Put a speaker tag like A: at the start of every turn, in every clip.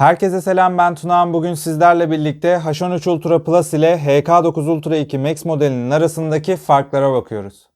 A: Herkese selam ben Tunağan. Bugün sizlerle birlikte H13 Ultra Plus ile HK9 Ultra 2 Max modelinin arasındaki farklara bakıyoruz.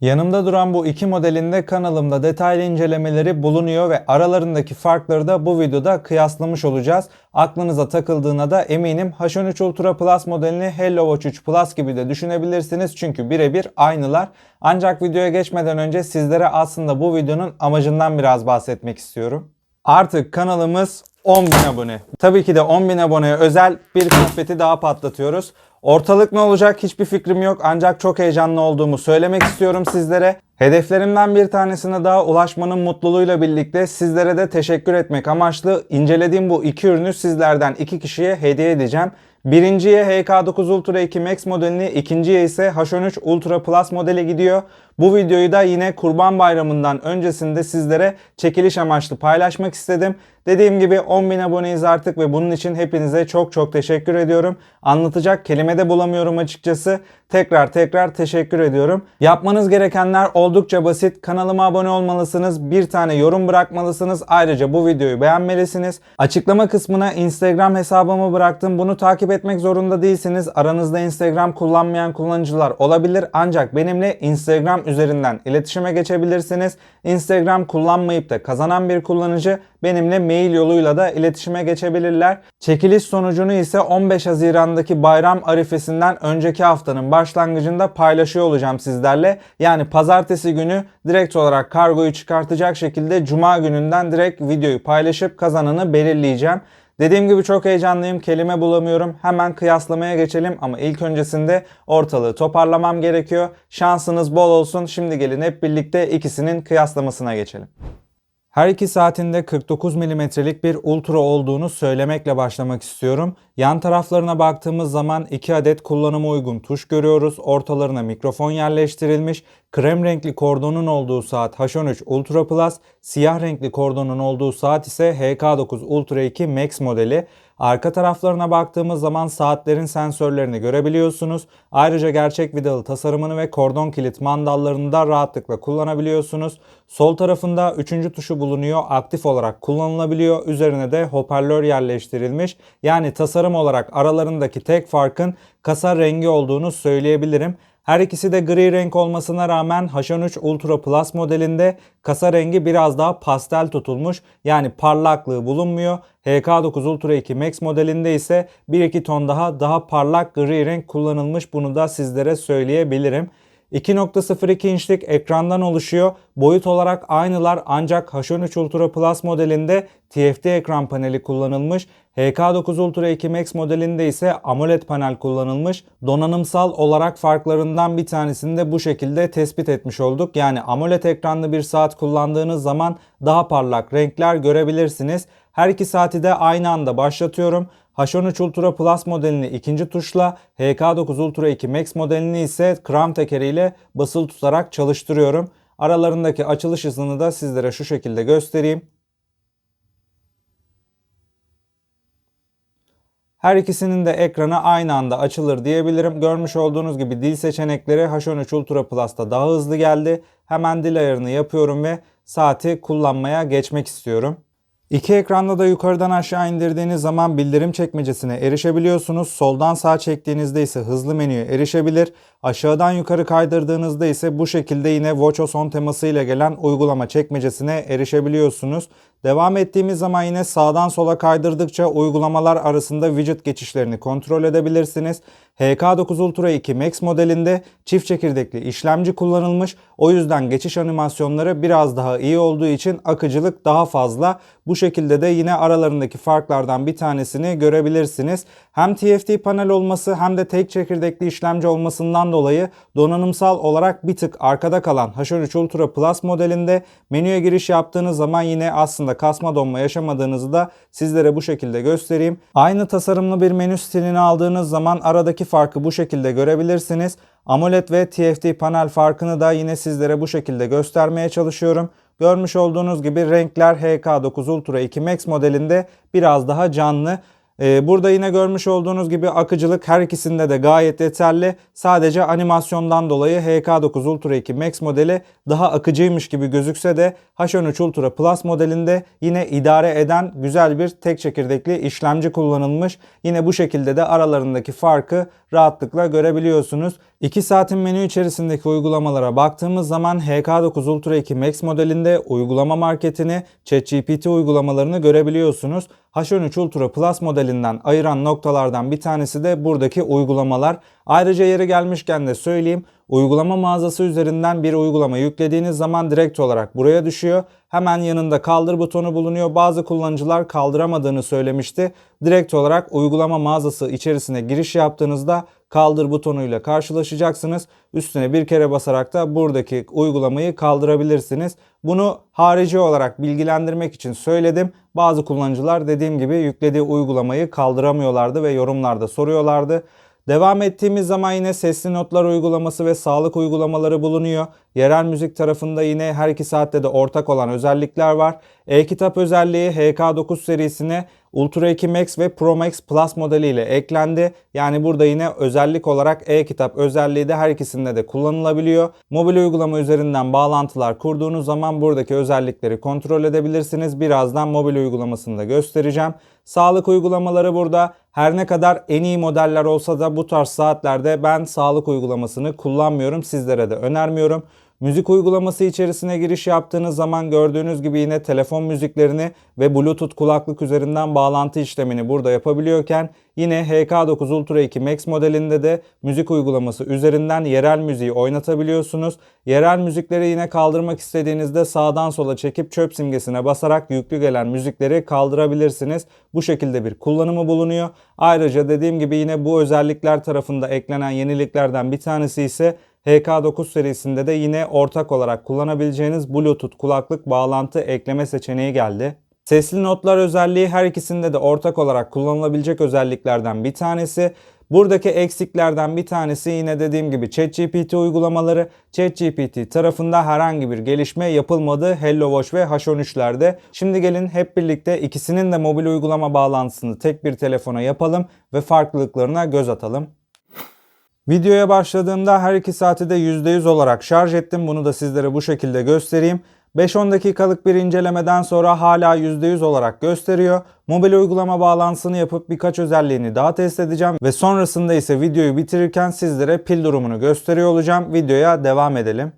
A: Yanımda duran bu iki modelin de kanalımda detaylı incelemeleri bulunuyor ve aralarındaki farkları da bu videoda kıyaslamış olacağız. Aklınıza takıldığına da eminim H13 Ultra Plus modelini Hello Watch 3 Plus gibi de düşünebilirsiniz çünkü birebir aynılar. Ancak videoya geçmeden önce sizlere aslında bu videonun amacından biraz bahsetmek istiyorum. Artık kanalımız 10.000 abone. Tabii ki de 10.000 aboneye özel bir konfeti daha patlatıyoruz. Ortalık ne olacak hiçbir fikrim yok ancak çok heyecanlı olduğumu söylemek istiyorum sizlere. Hedeflerimden bir tanesine daha ulaşmanın mutluluğuyla birlikte sizlere de teşekkür etmek amaçlı incelediğim bu iki ürünü sizlerden iki kişiye hediye edeceğim. Birinciye HK9 Ultra 2 Max modelini, ikinciye ise H13 Ultra Plus modeli gidiyor. Bu videoyu da yine Kurban Bayramı'ndan öncesinde sizlere çekiliş amaçlı paylaşmak istedim. Dediğim gibi 10.000 aboneyiz artık ve bunun için hepinize çok çok teşekkür ediyorum. Anlatacak kelime de bulamıyorum açıkçası. Tekrar tekrar teşekkür ediyorum. Yapmanız gerekenler oldukça basit. Kanalıma abone olmalısınız. Bir tane yorum bırakmalısınız. Ayrıca bu videoyu beğenmelisiniz. Açıklama kısmına Instagram hesabımı bıraktım. Bunu takip etmek zorunda değilsiniz. Aranızda Instagram kullanmayan kullanıcılar olabilir. Ancak benimle Instagram üzerinden iletişime geçebilirsiniz. Instagram kullanmayıp da kazanan bir kullanıcı benimle mail yoluyla da iletişime geçebilirler. Çekiliş sonucunu ise 15 Haziran'daki bayram arifesinden önceki haftanın başlangıcında paylaşıyor olacağım sizlerle. Yani pazartesi günü direkt olarak kargoyu çıkartacak şekilde cuma gününden direkt videoyu paylaşıp kazananı belirleyeceğim. Dediğim gibi çok heyecanlıyım. Kelime bulamıyorum. Hemen kıyaslamaya geçelim ama ilk öncesinde ortalığı toparlamam gerekiyor. Şansınız bol olsun. Şimdi gelin hep birlikte ikisinin kıyaslamasına geçelim. Her iki saatinde 49 milimetrelik bir ultra olduğunu söylemekle başlamak istiyorum. Yan taraflarına baktığımız zaman 2 adet kullanıma uygun tuş görüyoruz. Ortalarına mikrofon yerleştirilmiş. Krem renkli kordonun olduğu saat H13 Ultra Plus, siyah renkli kordonun olduğu saat ise HK9 Ultra 2 Max modeli. Arka taraflarına baktığımız zaman saatlerin sensörlerini görebiliyorsunuz. Ayrıca gerçek vidalı tasarımını ve kordon kilit mandallarını da rahatlıkla kullanabiliyorsunuz. Sol tarafında üçüncü tuşu bulunuyor. Aktif olarak kullanılabiliyor. Üzerine de hoparlör yerleştirilmiş. Yani tasarım olarak aralarındaki tek farkın kasa rengi olduğunu söyleyebilirim. Her ikisi de gri renk olmasına rağmen H13 Ultra Plus modelinde kasa rengi biraz daha pastel tutulmuş. Yani parlaklığı bulunmuyor. HK9 Ultra 2 Max modelinde ise 1-2 ton daha daha parlak gri renk kullanılmış. Bunu da sizlere söyleyebilirim. 2.02 inçlik ekrandan oluşuyor. Boyut olarak aynılar ancak H13 Ultra Plus modelinde TFT ekran paneli kullanılmış. HK9 Ultra 2 Max modelinde ise AMOLED panel kullanılmış. Donanımsal olarak farklarından bir tanesini de bu şekilde tespit etmiş olduk. Yani AMOLED ekranlı bir saat kullandığınız zaman daha parlak renkler görebilirsiniz. Her iki saati de aynı anda başlatıyorum. H13 Ultra Plus modelini ikinci tuşla, HK9 Ultra 2 Max modelini ise kram tekeriyle basılı tutarak çalıştırıyorum. Aralarındaki açılış hızını da sizlere şu şekilde göstereyim. Her ikisinin de ekranı aynı anda açılır diyebilirim. Görmüş olduğunuz gibi dil seçenekleri H13 Ultra Plus'ta daha hızlı geldi. Hemen dil ayarını yapıyorum ve saati kullanmaya geçmek istiyorum. İki ekranda da yukarıdan aşağı indirdiğiniz zaman bildirim çekmecesine erişebiliyorsunuz. Soldan sağ çektiğinizde ise hızlı menüye erişebilir. Aşağıdan yukarı kaydırdığınızda ise bu şekilde yine WatchOS 10 temasıyla gelen uygulama çekmecesine erişebiliyorsunuz. Devam ettiğimiz zaman yine sağdan sola kaydırdıkça uygulamalar arasında widget geçişlerini kontrol edebilirsiniz. HK9 Ultra 2 Max modelinde çift çekirdekli işlemci kullanılmış. O yüzden geçiş animasyonları biraz daha iyi olduğu için akıcılık daha fazla. Bu şekilde de yine aralarındaki farklardan bir tanesini görebilirsiniz. Hem TFT panel olması hem de tek çekirdekli işlemci olmasından dolayı donanımsal olarak bir tık arkada kalan H13 Ultra Plus modelinde menüye giriş yaptığınız zaman yine aslında kasma donma yaşamadığınızı da sizlere bu şekilde göstereyim. Aynı tasarımlı bir menü stilini aldığınız zaman aradaki farkı bu şekilde görebilirsiniz. AMOLED ve TFT panel farkını da yine sizlere bu şekilde göstermeye çalışıyorum. Görmüş olduğunuz gibi renkler HK9 Ultra 2 Max modelinde biraz daha canlı. Ee, burada yine görmüş olduğunuz gibi akıcılık her ikisinde de gayet yeterli. Sadece animasyondan dolayı HK9 Ultra 2 Max modeli daha akıcıymış gibi gözükse de H13 Ultra Plus modelinde yine idare eden güzel bir tek çekirdekli işlemci kullanılmış. Yine bu şekilde de aralarındaki farkı rahatlıkla görebiliyorsunuz. 2 saatin menü içerisindeki uygulamalara baktığımız zaman HK9 Ultra 2 Max modelinde uygulama marketini, ChatGPT uygulamalarını görebiliyorsunuz. H13 Ultra Plus modelinden ayıran noktalardan bir tanesi de buradaki uygulamalar. Ayrıca yeri gelmişken de söyleyeyim. Uygulama mağazası üzerinden bir uygulama yüklediğiniz zaman direkt olarak buraya düşüyor. Hemen yanında kaldır butonu bulunuyor. Bazı kullanıcılar kaldıramadığını söylemişti. Direkt olarak uygulama mağazası içerisine giriş yaptığınızda kaldır butonuyla karşılaşacaksınız. Üstüne bir kere basarak da buradaki uygulamayı kaldırabilirsiniz. Bunu harici olarak bilgilendirmek için söyledim. Bazı kullanıcılar dediğim gibi yüklediği uygulamayı kaldıramıyorlardı ve yorumlarda soruyorlardı. Devam ettiğimiz zaman yine sesli notlar uygulaması ve sağlık uygulamaları bulunuyor. Yerel müzik tarafında yine her iki saatte de ortak olan özellikler var. E-kitap özelliği HK9 serisine Ultra 2 Max ve Pro Max Plus modeliyle eklendi. Yani burada yine özellik olarak e-kitap özelliği de her ikisinde de kullanılabiliyor. Mobil uygulama üzerinden bağlantılar kurduğunuz zaman buradaki özellikleri kontrol edebilirsiniz. Birazdan mobil uygulamasını da göstereceğim. Sağlık uygulamaları burada. Her ne kadar en iyi modeller olsa da bu tarz saatlerde ben sağlık uygulamasını kullanmıyorum. Sizlere de önermiyorum. Müzik uygulaması içerisine giriş yaptığınız zaman gördüğünüz gibi yine telefon müziklerini ve Bluetooth kulaklık üzerinden bağlantı işlemini burada yapabiliyorken yine HK9 Ultra 2 Max modelinde de müzik uygulaması üzerinden yerel müziği oynatabiliyorsunuz. Yerel müzikleri yine kaldırmak istediğinizde sağdan sola çekip çöp simgesine basarak yüklü gelen müzikleri kaldırabilirsiniz. Bu şekilde bir kullanımı bulunuyor. Ayrıca dediğim gibi yine bu özellikler tarafında eklenen yeniliklerden bir tanesi ise HK9 serisinde de yine ortak olarak kullanabileceğiniz Bluetooth kulaklık bağlantı ekleme seçeneği geldi. Sesli notlar özelliği her ikisinde de ortak olarak kullanılabilecek özelliklerden bir tanesi. Buradaki eksiklerden bir tanesi yine dediğim gibi ChatGPT uygulamaları. ChatGPT tarafında herhangi bir gelişme yapılmadı HelloWatch ve H13'lerde. Şimdi gelin hep birlikte ikisinin de mobil uygulama bağlantısını tek bir telefona yapalım ve farklılıklarına göz atalım. Videoya başladığımda her 2 saati de %100 olarak şarj ettim. Bunu da sizlere bu şekilde göstereyim. 5-10 dakikalık bir incelemeden sonra hala %100 olarak gösteriyor. Mobil uygulama bağlantısını yapıp birkaç özelliğini daha test edeceğim ve sonrasında ise videoyu bitirirken sizlere pil durumunu gösteriyor olacağım. Videoya devam edelim.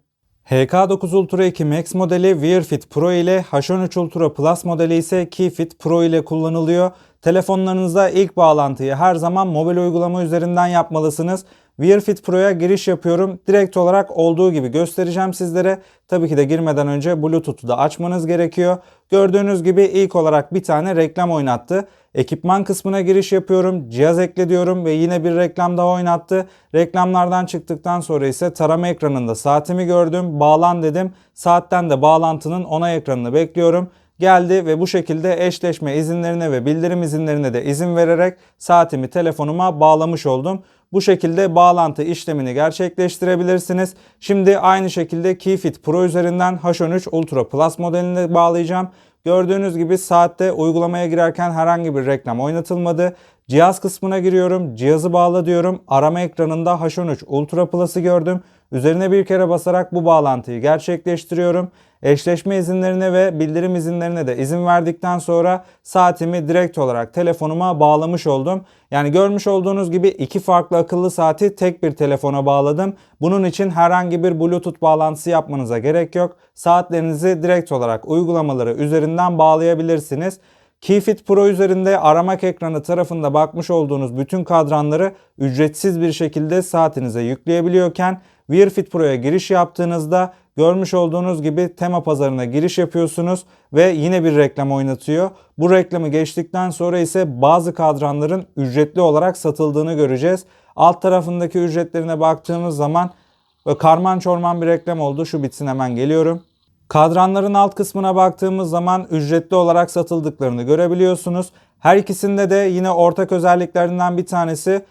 A: HK9 Ultra 2 Max modeli Wear Fit Pro ile H13 Ultra Plus modeli ise Keyfit Pro ile kullanılıyor. Telefonlarınızda ilk bağlantıyı her zaman mobil uygulama üzerinden yapmalısınız. Wear Fit Pro'ya giriş yapıyorum. Direkt olarak olduğu gibi göstereceğim sizlere. Tabii ki de girmeden önce Bluetooth'u da açmanız gerekiyor. Gördüğünüz gibi ilk olarak bir tane reklam oynattı. Ekipman kısmına giriş yapıyorum. Cihaz ekle diyorum ve yine bir reklam daha oynattı. Reklamlardan çıktıktan sonra ise tarama ekranında saatimi gördüm. Bağlan dedim. Saatten de bağlantının onay ekranını bekliyorum geldi ve bu şekilde eşleşme izinlerine ve bildirim izinlerine de izin vererek saatimi telefonuma bağlamış oldum. Bu şekilde bağlantı işlemini gerçekleştirebilirsiniz. Şimdi aynı şekilde Keyfit Pro üzerinden H13 Ultra Plus modelini bağlayacağım. Gördüğünüz gibi saatte uygulamaya girerken herhangi bir reklam oynatılmadı. Cihaz kısmına giriyorum. Cihazı bağla diyorum. Arama ekranında H13 Ultra Plus'ı gördüm. Üzerine bir kere basarak bu bağlantıyı gerçekleştiriyorum. Eşleşme izinlerine ve bildirim izinlerine de izin verdikten sonra saatimi direkt olarak telefonuma bağlamış oldum. Yani görmüş olduğunuz gibi iki farklı akıllı saati tek bir telefona bağladım. Bunun için herhangi bir Bluetooth bağlantısı yapmanıza gerek yok. Saatlerinizi direkt olarak uygulamaları üzerinden bağlayabilirsiniz. Keyfit Pro üzerinde aramak ekranı tarafında bakmış olduğunuz bütün kadranları ücretsiz bir şekilde saatinize yükleyebiliyorken Wearfit Pro'ya giriş yaptığınızda görmüş olduğunuz gibi tema pazarına giriş yapıyorsunuz ve yine bir reklam oynatıyor. Bu reklamı geçtikten sonra ise bazı kadranların ücretli olarak satıldığını göreceğiz. Alt tarafındaki ücretlerine baktığımız zaman ve karman çorman bir reklam oldu. Şu bitsin hemen geliyorum. Kadranların alt kısmına baktığımız zaman ücretli olarak satıldıklarını görebiliyorsunuz. Her ikisinde de yine ortak özelliklerinden bir tanesi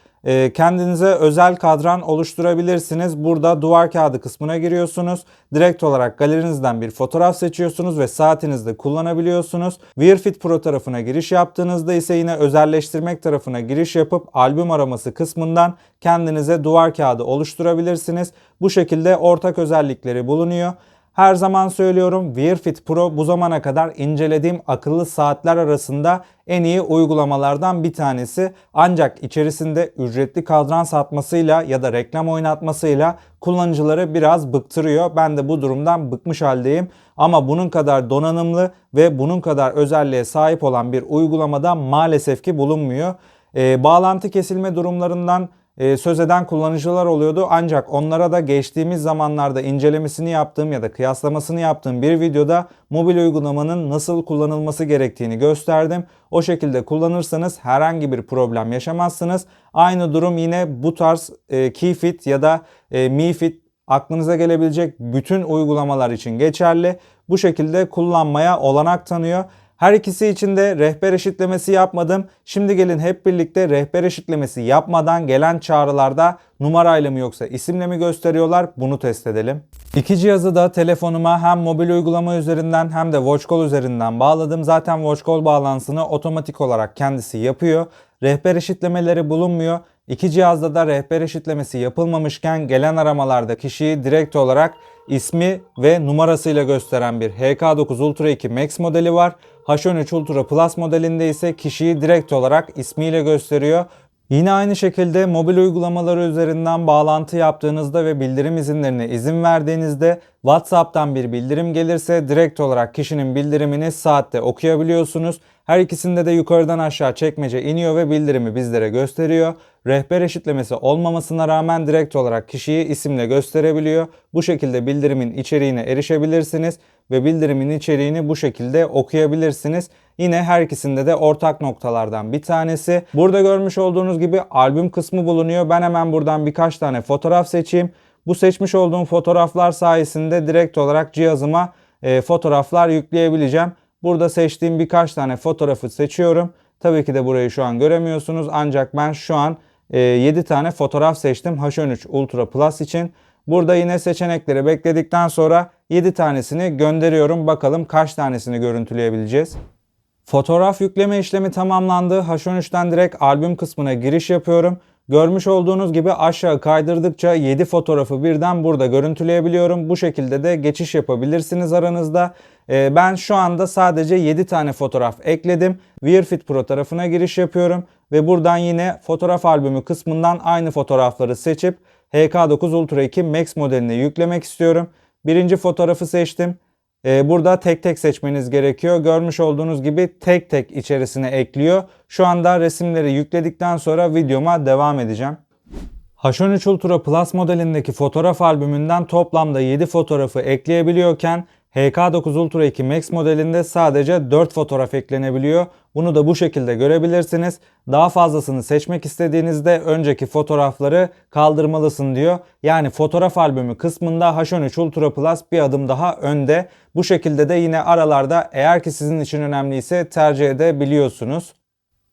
A: kendinize özel kadran oluşturabilirsiniz. Burada duvar kağıdı kısmına giriyorsunuz. Direkt olarak galerinizden bir fotoğraf seçiyorsunuz ve saatinizde kullanabiliyorsunuz. Wearfit Pro tarafına giriş yaptığınızda ise yine özelleştirmek tarafına giriş yapıp albüm araması kısmından kendinize duvar kağıdı oluşturabilirsiniz. Bu şekilde ortak özellikleri bulunuyor. Her zaman söylüyorum Wearfit Pro bu zamana kadar incelediğim akıllı saatler arasında en iyi uygulamalardan bir tanesi. Ancak içerisinde ücretli kadran satmasıyla ya da reklam oynatmasıyla kullanıcıları biraz bıktırıyor. Ben de bu durumdan bıkmış haldeyim. Ama bunun kadar donanımlı ve bunun kadar özelliğe sahip olan bir uygulamada maalesef ki bulunmuyor. Ee, bağlantı kesilme durumlarından e, söz eden kullanıcılar oluyordu. Ancak onlara da geçtiğimiz zamanlarda incelemesini yaptığım ya da kıyaslamasını yaptığım bir videoda mobil uygulamanın nasıl kullanılması gerektiğini gösterdim. O şekilde kullanırsanız herhangi bir problem yaşamazsınız. Aynı durum yine bu tarz e, KeyFit ya da e, MiFit aklınıza gelebilecek bütün uygulamalar için geçerli. Bu şekilde kullanmaya olanak tanıyor. Her ikisi için de rehber eşitlemesi yapmadım. Şimdi gelin hep birlikte rehber eşitlemesi yapmadan gelen çağrılarda numarayla mı yoksa isimle mi gösteriyorlar bunu test edelim. İki cihazı da telefonuma hem mobil uygulama üzerinden hem de WatchCall üzerinden bağladım. Zaten WatchCall bağlantısını otomatik olarak kendisi yapıyor. Rehber eşitlemeleri bulunmuyor. İki cihazda da rehber eşitlemesi yapılmamışken gelen aramalarda kişiyi direkt olarak ismi ve numarasıyla gösteren bir HK9 Ultra 2 Max modeli var. H13 Ultra Plus modelinde ise kişiyi direkt olarak ismiyle gösteriyor. Yine aynı şekilde mobil uygulamaları üzerinden bağlantı yaptığınızda ve bildirim izinlerine izin verdiğinizde WhatsApp'tan bir bildirim gelirse direkt olarak kişinin bildirimini saatte okuyabiliyorsunuz. Her ikisinde de yukarıdan aşağı çekmece iniyor ve bildirimi bizlere gösteriyor. Rehber eşitlemesi olmamasına rağmen direkt olarak kişiyi isimle gösterebiliyor. Bu şekilde bildirimin içeriğine erişebilirsiniz ve bildirimin içeriğini bu şekilde okuyabilirsiniz. Yine her ikisinde de ortak noktalardan bir tanesi. Burada görmüş olduğunuz gibi albüm kısmı bulunuyor. Ben hemen buradan birkaç tane fotoğraf seçeyim. Bu seçmiş olduğum fotoğraflar sayesinde direkt olarak cihazıma e, fotoğraflar yükleyebileceğim. Burada seçtiğim birkaç tane fotoğrafı seçiyorum. Tabii ki de burayı şu an göremiyorsunuz ancak ben şu an e, 7 tane fotoğraf seçtim H13 Ultra Plus için. Burada yine seçenekleri bekledikten sonra 7 tanesini gönderiyorum. Bakalım kaç tanesini görüntüleyebileceğiz. Fotoğraf yükleme işlemi tamamlandı. H13'ten direkt albüm kısmına giriş yapıyorum. Görmüş olduğunuz gibi aşağı kaydırdıkça 7 fotoğrafı birden burada görüntüleyebiliyorum. Bu şekilde de geçiş yapabilirsiniz aranızda. Ee, ben şu anda sadece 7 tane fotoğraf ekledim. Wearfit Pro tarafına giriş yapıyorum. Ve buradan yine fotoğraf albümü kısmından aynı fotoğrafları seçip HK9 Ultra 2 Max modeline yüklemek istiyorum. Birinci fotoğrafı seçtim. Ee, burada tek tek seçmeniz gerekiyor. Görmüş olduğunuz gibi tek tek içerisine ekliyor. Şu anda resimleri yükledikten sonra videoma devam edeceğim. H13 Ultra Plus modelindeki fotoğraf albümünden toplamda 7 fotoğrafı ekleyebiliyorken HK9 Ultra 2 Max modelinde sadece 4 fotoğraf eklenebiliyor. Bunu da bu şekilde görebilirsiniz. Daha fazlasını seçmek istediğinizde önceki fotoğrafları kaldırmalısın diyor. Yani fotoğraf albümü kısmında H13 Ultra Plus bir adım daha önde. Bu şekilde de yine aralarda eğer ki sizin için önemliyse tercih edebiliyorsunuz.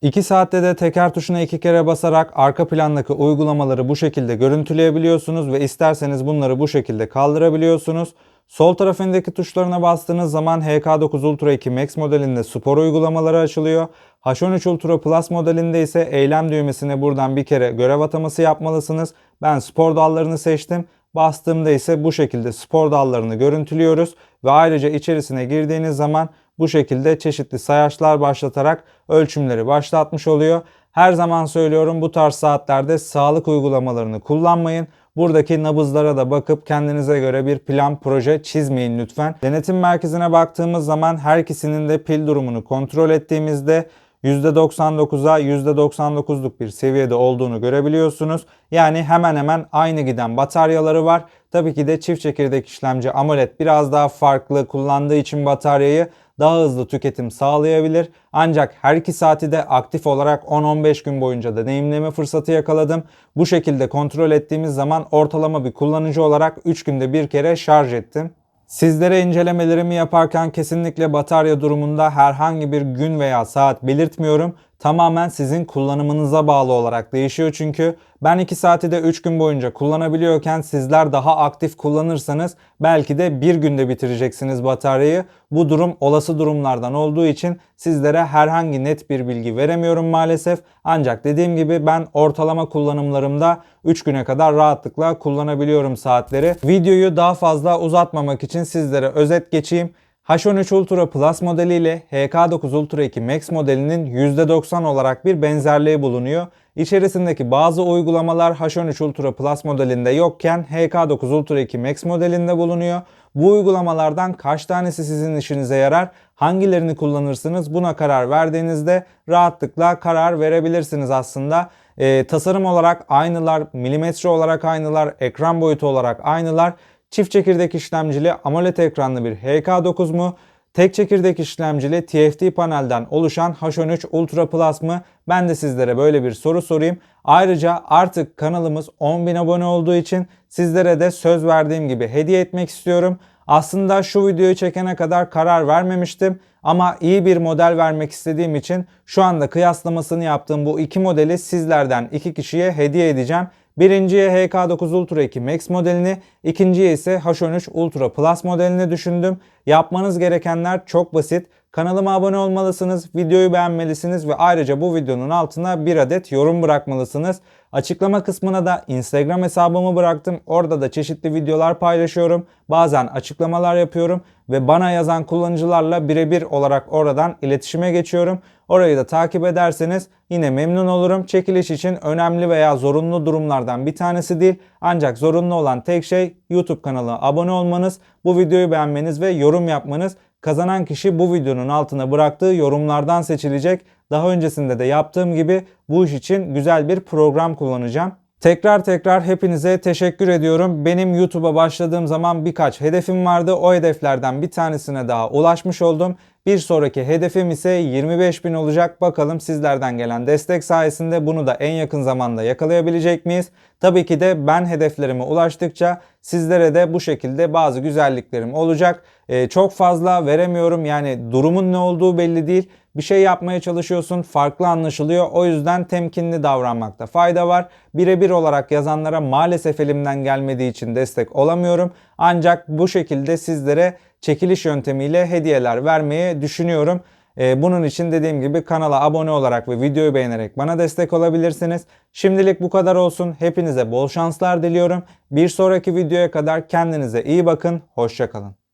A: 2 saatte de teker tuşuna iki kere basarak arka plandaki uygulamaları bu şekilde görüntüleyebiliyorsunuz ve isterseniz bunları bu şekilde kaldırabiliyorsunuz. Sol tarafındaki tuşlarına bastığınız zaman HK9 Ultra 2 Max modelinde spor uygulamaları açılıyor. H13 Ultra Plus modelinde ise eylem düğmesine buradan bir kere görev ataması yapmalısınız. Ben spor dallarını seçtim. Bastığımda ise bu şekilde spor dallarını görüntülüyoruz ve ayrıca içerisine girdiğiniz zaman bu şekilde çeşitli sayaçlar başlatarak ölçümleri başlatmış oluyor. Her zaman söylüyorum bu tarz saatlerde sağlık uygulamalarını kullanmayın. Buradaki nabızlara da bakıp kendinize göre bir plan proje çizmeyin lütfen. Denetim merkezine baktığımız zaman her ikisinin de pil durumunu kontrol ettiğimizde %99'a %99'luk bir seviyede olduğunu görebiliyorsunuz. Yani hemen hemen aynı giden bataryaları var. Tabii ki de çift çekirdek işlemci AMOLED biraz daha farklı kullandığı için bataryayı daha hızlı tüketim sağlayabilir. Ancak her iki saati de aktif olarak 10-15 gün boyunca deneyimleme fırsatı yakaladım. Bu şekilde kontrol ettiğimiz zaman ortalama bir kullanıcı olarak 3 günde bir kere şarj ettim. Sizlere incelemelerimi yaparken kesinlikle batarya durumunda herhangi bir gün veya saat belirtmiyorum. Tamamen sizin kullanımınıza bağlı olarak değişiyor çünkü ben 2 saati de 3 gün boyunca kullanabiliyorken sizler daha aktif kullanırsanız belki de bir günde bitireceksiniz bataryayı. Bu durum olası durumlardan olduğu için sizlere herhangi net bir bilgi veremiyorum maalesef. Ancak dediğim gibi ben ortalama kullanımlarımda 3 güne kadar rahatlıkla kullanabiliyorum saatleri. Videoyu daha fazla uzatmamak için sizlere özet geçeyim. H13 Ultra Plus modeli ile HK9 Ultra 2 Max modelinin %90 olarak bir benzerliği bulunuyor. İçerisindeki bazı uygulamalar H13 Ultra Plus modelinde yokken HK9 Ultra 2 Max modelinde bulunuyor. Bu uygulamalardan kaç tanesi sizin işinize yarar? Hangilerini kullanırsınız? Buna karar verdiğinizde rahatlıkla karar verebilirsiniz aslında. Ee, tasarım olarak aynılar, milimetre olarak aynılar, ekran boyutu olarak aynılar. Çift çekirdek işlemcili AMOLED ekranlı bir HK9 mu? Tek çekirdek işlemcili TFT panelden oluşan H13 Ultra Plus mı? Ben de sizlere böyle bir soru sorayım. Ayrıca artık kanalımız 10.000 abone olduğu için sizlere de söz verdiğim gibi hediye etmek istiyorum. Aslında şu videoyu çekene kadar karar vermemiştim ama iyi bir model vermek istediğim için şu anda kıyaslamasını yaptığım bu iki modeli sizlerden iki kişiye hediye edeceğim. Birinciye HK9 Ultra 2 Max modelini, ikinciye ise H13 Ultra Plus modelini düşündüm. Yapmanız gerekenler çok basit. Kanalıma abone olmalısınız, videoyu beğenmelisiniz ve ayrıca bu videonun altına bir adet yorum bırakmalısınız. Açıklama kısmına da Instagram hesabımı bıraktım. Orada da çeşitli videolar paylaşıyorum. Bazen açıklamalar yapıyorum ve bana yazan kullanıcılarla birebir olarak oradan iletişime geçiyorum. Orayı da takip ederseniz yine memnun olurum. Çekiliş için önemli veya zorunlu durumlardan bir tanesi değil. Ancak zorunlu olan tek şey YouTube kanalına abone olmanız, bu videoyu beğenmeniz ve yorum yapmanız. Kazanan kişi bu videonun altına bıraktığı yorumlardan seçilecek. Daha öncesinde de yaptığım gibi bu iş için güzel bir program kullanacağım. Tekrar tekrar hepinize teşekkür ediyorum. Benim YouTube'a başladığım zaman birkaç hedefim vardı. O hedeflerden bir tanesine daha ulaşmış oldum. Bir sonraki hedefim ise 25 bin olacak. Bakalım sizlerden gelen destek sayesinde bunu da en yakın zamanda yakalayabilecek miyiz? Tabii ki de ben hedeflerime ulaştıkça sizlere de bu şekilde bazı güzelliklerim olacak. Ee, çok fazla veremiyorum yani durumun ne olduğu belli değil. Bir şey yapmaya çalışıyorsun farklı anlaşılıyor. O yüzden temkinli davranmakta fayda var. Birebir olarak yazanlara maalesef elimden gelmediği için destek olamıyorum. Ancak bu şekilde sizlere çekiliş yöntemiyle hediyeler vermeyi düşünüyorum. Ee, bunun için dediğim gibi kanala abone olarak ve videoyu beğenerek bana destek olabilirsiniz. Şimdilik bu kadar olsun. Hepinize bol şanslar diliyorum. Bir sonraki videoya kadar kendinize iyi bakın. Hoşçakalın.